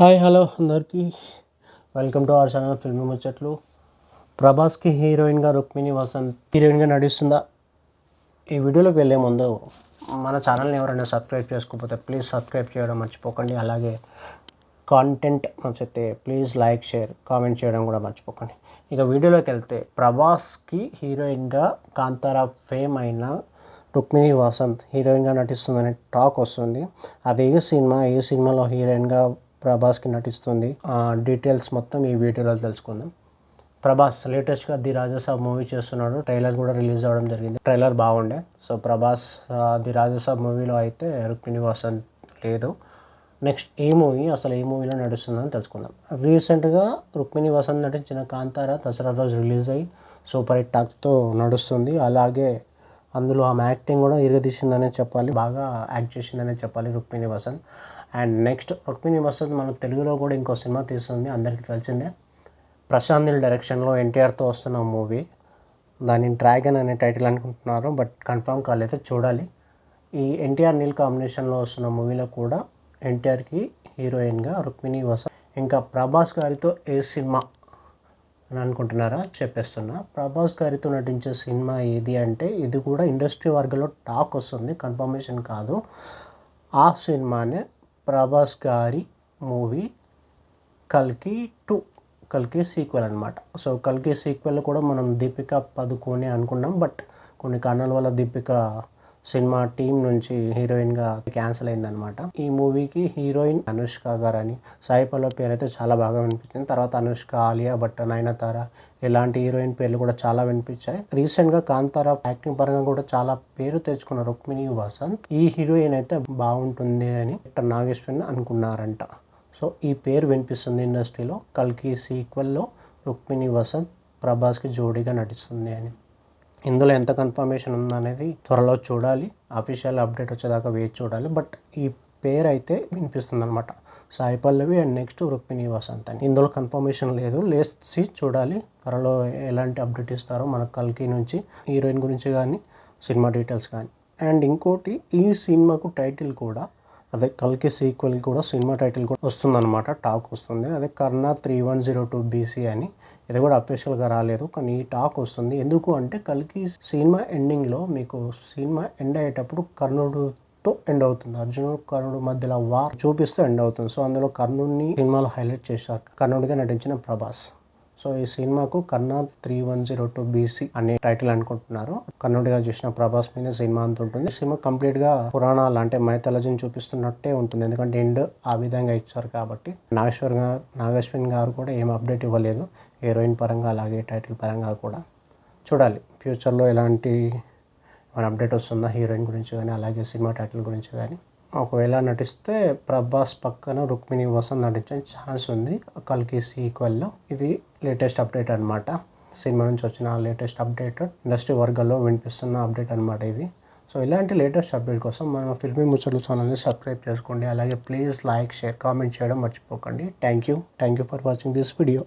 Hi hello అందరికీ. Welcome to our channel film ముచ్చట్లు ప్రభాస్కి హీరోయిన్గా రుక్మిణి వసంత్ హీరోయిన్గా నడుస్తుందా ఈ వీడియోలోకి వెళ్ళే ముందు మన ఛానల్ని ఎవరైనా సబ్స్క్రైబ్ చేసుకోకపోతే ప్లీజ్ సబ్స్క్రైబ్ చేయడం మర్చిపోకండి. అలాగే కాంటెంట్ నచ్చితే ప్లీజ్ లైక్ షేర్ కామెంట్ చేయడం కూడా మర్చిపోకండి. ఇక వీడియోలోకి వెళ్తే ప్రభాస్కి హీరోయిన్గా కాంతారా ఫేమ్ అయిన రుక్మిణి వసంత్ హీరోయిన్గా నటిస్తుందనే టాక్ వస్తుంది. అది ఏ సినిమా? ఏ సినిమాలో హీరోయిన్గా ప్రభాస్కి నటిస్తుంది. ఆ డీటెయిల్స్ మొత్తం ఈ వీడియోలో తెలుసుకుందాం. ప్రభాస్ లేటెస్ట్గా ది రాజసాబ్ మూవీ చేస్తున్నాడు. ట్రైలర్ కూడా రిలీజ్ అవ్వడం జరిగింది. ట్రైలర్ బాగుండే. సో ప్రభాస్ ది రాజసాబ్ మూవీలో అయితే రుక్మిణి వాసన్ లేదు. నెక్స్ట్ ఏ మూవీ అసలు ఏ మూవీలో నడుస్తుందని తెలుసుకుందాం. రీసెంట్గా రుక్మిణి వసంత్ నటించిన కాంతార దసరా రోజు రిలీజ్ అయ్యి సూపర్ హిట్ టాక్తో నడుస్తుంది. అలాగే అందులో ఆమె యాక్టింగ్ కూడా ఇరగదీసిందనే చెప్పాలి. బాగా యాక్ట్ చేసిందనే చెప్పాలి రుక్మిణి వసంత్ అండ్ నెక్స్ట్ రుక్మిణి వస్తుంది. మన తెలుగులో కూడా ఇంకో సినిమా తీస్తుంది. అందరికీ తెలిసిందే. ప్రశాంత్ నీల్ డైరెక్షన్లో ఎన్టీఆర్తో వస్తున్న మూవీ. దాని డ్రాగన్ అనే టైటిల్ అనుకుంటున్నారు. బట్ కన్ఫర్మ్ కాలేదు. చూడాలి. ఈ ఎన్టీఆర్ నీల్ కాంబినేషన్లో వస్తున్న మూవీలో కూడా ఎన్టీఆర్కి హీరోయిన్గా రుక్మిణి వసంత్ ఇంకా ప్రభాస్ గారితో ఏ సినిమా అని అనుకుంటున్నారా? చెప్పేస్తున్నా. ప్రభాస్ గారితో నటించే సినిమా ఏది అంటే ఇది కూడా ఇండస్ట్రీ వర్గంలో టాక్ వస్తుంది. కన్ఫర్మేషన్ కాదు. ఆ సినిమానే ప్రభాస్ గారి మూవీ కల్కి టూ కల్కి సీక్వెల్ అనమాట సో కల్కి సీక్వెల్ కూడా మనం దీపిక పదుకొని అనుకున్నాం బట్ కొన్ని కారణాల వల్ల దీపిక సినిమా టీం నుంచి హీరోయిన్గా క్యాన్సిల్ అయిందనమాట ఈ మూవీకి హీరోయిన్ అనుష్క గారు అని సాయి పల్లవి పేరు అయితే చాలా బాగా వినిపించింది. తర్వాత అనుష్క ఆలియా భట్ నయనతార ఇలాంటి హీరోయిన్ పేర్లు కూడా చాలా వినిపించాయి. రీసెంట్గా కాంతార యాక్టింగ్ పరంగా కూడా చాలా పేరు తెచ్చుకున్న రుక్మిణి వసంత్ ఈ హీరోయిన్ అయితే బాగుంటుంది అని నాగేశ్వరిని అనుకున్నారంట. సో ఈ పేరు వినిపిస్తుంది ఇండస్ట్రీలో. కల్కి సీక్వెల్లో రుక్మిణి వసంత్ ప్రభాస్కి జోడీగా నటిస్తుంది అని. ఇందులో ఎంత కన్ఫర్మేషన్ ఉందనేది త్వరలో చూడాలి. అఫీషియల్ అప్డేట్ వచ్చేదాకా వెయిట్ చూడాలి. బట్ ఈ పేరు అయితే వినిపిస్తుంది అనమాట సాయి పల్లవి అండ్ నెక్స్ట్ రుక్మిణి వసంత్ అని ఇందులో కన్ఫర్మేషన్ లేదు. లేసి చూడాలి. త్వరలో ఎలాంటి అప్డేట్ ఇస్తారో మన కల్కి నుంచి హీరోయిన్ గురించి కానీ సినిమా డీటెయిల్స్ కానీ అండ్ ఇంకోటి ఈ సినిమాకు టైటిల్ కూడా అదే కల్కి సీక్వెల్ కూడా సినిమా టైటిల్ కూడా వస్తుందన్నమాట. టాక్ వస్తుంది. అదే Karna three one zero two BC అని. ఇది కూడా అఫీషియల్గా రాలేదు కానీ ఈ టాక్ వస్తుంది. ఎందుకు అంటే కల్కి సినిమా ఎండింగ్లో మీకు సినిమా ఎండ్ అయ్యేటప్పుడు కర్ణుడుతో ఎండ్ అవుతుంది. అర్జునుడు కర్ణుడు మధ్యలో వార్ చూపిస్తూ ఎండ్ అవుతుంది. సో అందులో కర్ణుడిని సినిమాలో హైలైట్ చేశారు. కర్ణుడిగా నటించిన ప్రభాస్. సో ఈ సినిమాకు కన్నా three one zero two BC అనే టైటిల్ అనుకుంటున్నారు. కర్ణుడిగా చూసిన ప్రభాస్ మీద సినిమా అంత ఉంటుంది. సినిమా కంప్లీట్గా పురాణాలు అంటే మైథాలజీని చూపిస్తున్నట్టే ఉంటుంది. ఎందుకంటే ఎండ్ ఆ విధంగా ఇచ్చారు కాబట్టి నాగేశ్వర్ గారు నాగేశ్వన్ గారు కూడా ఏం అప్డేట్ ఇవ్వలేదు. హీరోయిన్ పరంగా అలాగే టైటిల్ పరంగా కూడా. చూడాలి. ఫ్యూచర్లో ఎలాంటి మన అప్డేట్ వస్తుందా హీరోయిన్ గురించి కానీ అలాగే సినిమా టైటిల్ గురించి కానీ ఒకవేళ నటిస్తే ప్రభాస్ పక్కన రుక్మిణి వసంత్ నటించే ఛాన్స్ ఉంది. కల్కి సీక్వెల్లో ఇది లేటెస్ట్ అప్డేట్ అనమాట సినిమా నుంచి వచ్చిన లేటెస్ట్ అప్డేట్ ఇండస్ట్రీ వర్గాల్లో వినిపిస్తున్న అప్డేట్ అనమాట ఇది. సో ఇలాంటి లేటెస్ట్ అప్డేట్ కోసం మన ఫిల్మీ ముచ్చట్లు ఛానల్ని సబ్స్క్రైబ్ చేసుకోండి. అలాగే ప్లీజ్ లైక్ షేర్ కామెంట్ చేయడం మర్చిపోకండి. Thank you thank you for watching this video